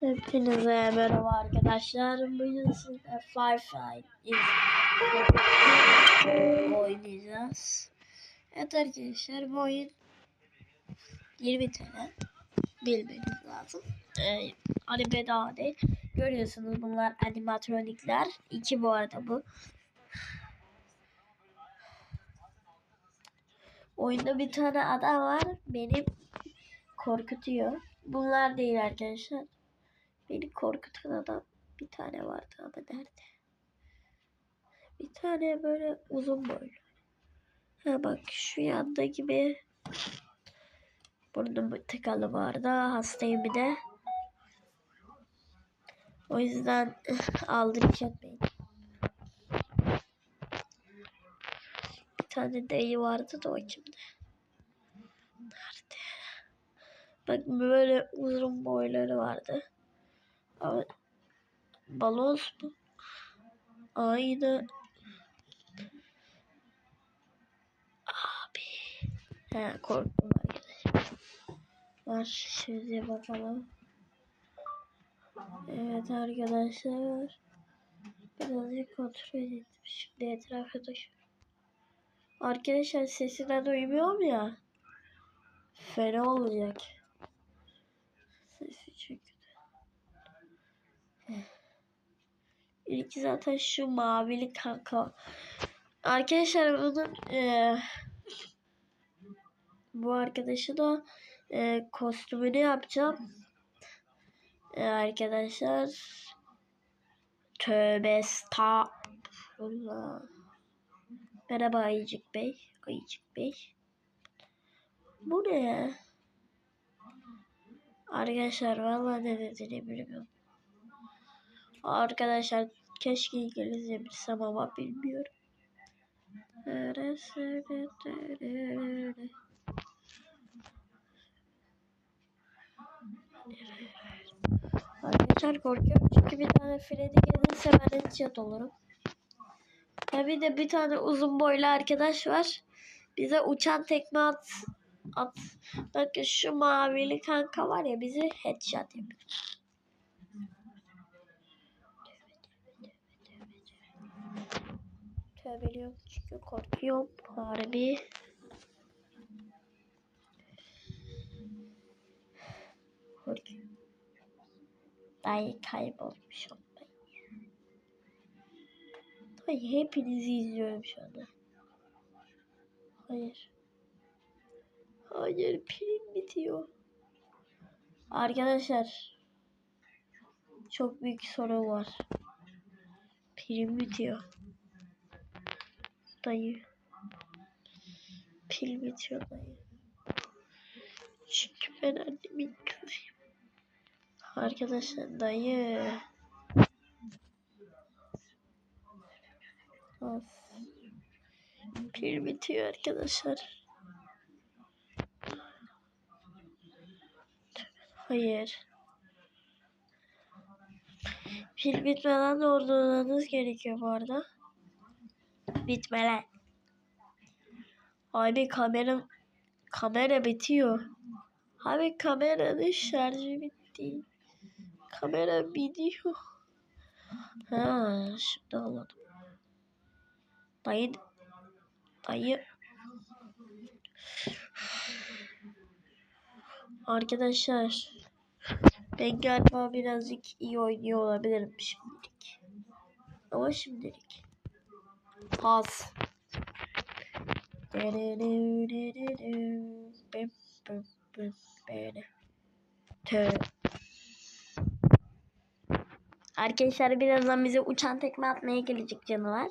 Hepinize merhaba arkadaşlar. Bugün sizinle Firefly oynayacağız. Evet arkadaşlar bu oyun 20 TL bilmeniz lazım. Ee, hani bedava değil. Görüyorsunuz bunlar animatronikler. İki bu arada bu. Oyunda bir tane adam var. Beni korkutuyor. Bunlar değil arkadaşlar. Beni korkutan adam bir tane vardı ama nerede? Bir tane böyle uzun boylu. Ha bak şu yanda gibi burnum tıkalı vardı. Hastayım bir de. O yüzden aldırış etmeyin. Bir tane dayı vardı da o kimdi? Nerede? Bak böyle uzun boyları vardı. Balons mu? Aynı. Abi. He korktum arkadaşlar. Var şimdi bakalım. Evet arkadaşlar. Birazcık kontrol ettim. Şimdi etrafa taşıyorum. Arkadaşlar sesinden uyumuyorum ya. Fena olacak. Sesi çünkü. İlk zaten şu mavili kanka. Arkadaşlar bunun e, bu arkadaşı da e, kostümünü yapacağım. E, arkadaşlar tövbe estağfurullah. Merhaba Ayıcık Bey. Ayıcık Bey. Bu ne ya? Arkadaşlar vallahi ne dediğini bilmiyorum. Arkadaşlar keşke İngilizce bilsem ama bilmiyorum. Arkadaşlar korkuyorum çünkü bir tane Freddy gelirse ben headshot olurum. Tabi de bir tane uzun boylu arkadaş var. Bize uçan tekme at. at. Bakın şu mavili kanka var ya bizi headshot yapıyor. Tövbeliyorum çünkü korkuyorum. Harbi. Korkuyorum. Dayı kaybolmuş olmayı. Dayı hepinizi izliyorum şu anda. Hayır. Hayır pilim bitiyor. Arkadaşlar. Çok büyük sorun var. Pilim bitiyor dayı. Pil bitiyor dayı. Çünkü ben annemin kızıyım. Arkadaşlar dayı. Of. Pil bitiyor arkadaşlar. Hayır. Pil bitmeden durdurmanız gerekiyor bu arada bitmeli. Abi kamera kamera bitiyor. Abi kameranın şarjı bitti. Kamera bitiyor. Ha, şimdi anladım. Dayı dayı Arkadaşlar ben galiba birazcık iyi oynuyor olabilirim şimdilik. Ama şimdilik. Pas. Arkadaşlar birazdan bize uçan tekme atmaya gelecek canavar.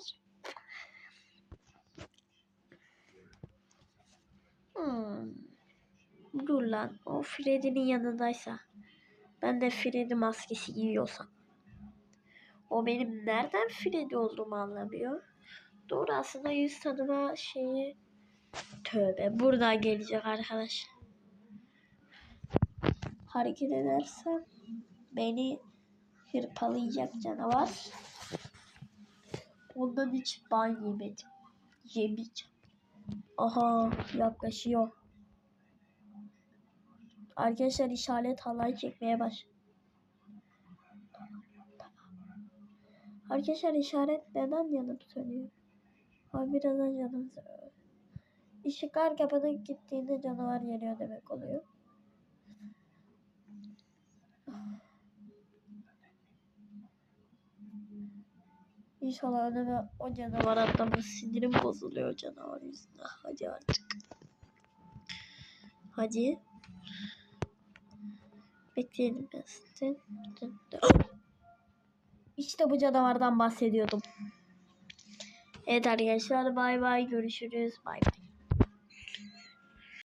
Hmm. Dur lan. O Freddy'nin yanındaysa. Ben de Freddy maskesi giyiyorsam. O benim nereden Freddy olduğumu anlamıyor. Doğru aslında yüz tanıma şeyi tövbe buradan gelecek arkadaş. Hareket edersem beni hırpalayacak canavar. Ondan hiç ban yemedim. Yemeyeceğim. Aha yaklaşıyor. Arkadaşlar işaret halay çekmeye baş. Arkadaşlar işaret neden yanıp sönüyor? Abi birazdan canım sönüyor. Işıklar kapanıp gittiğinde canavar geliyor demek oluyor. İnşallah önüme o canavar atlamaz. Sinirim bozuluyor canavar yüzünden. Hadi artık. Hadi. Bekleyelim biraz. İşte bu canavardan bahsediyordum. Evet arkadaşlar bay bay görüşürüz. Bay bay.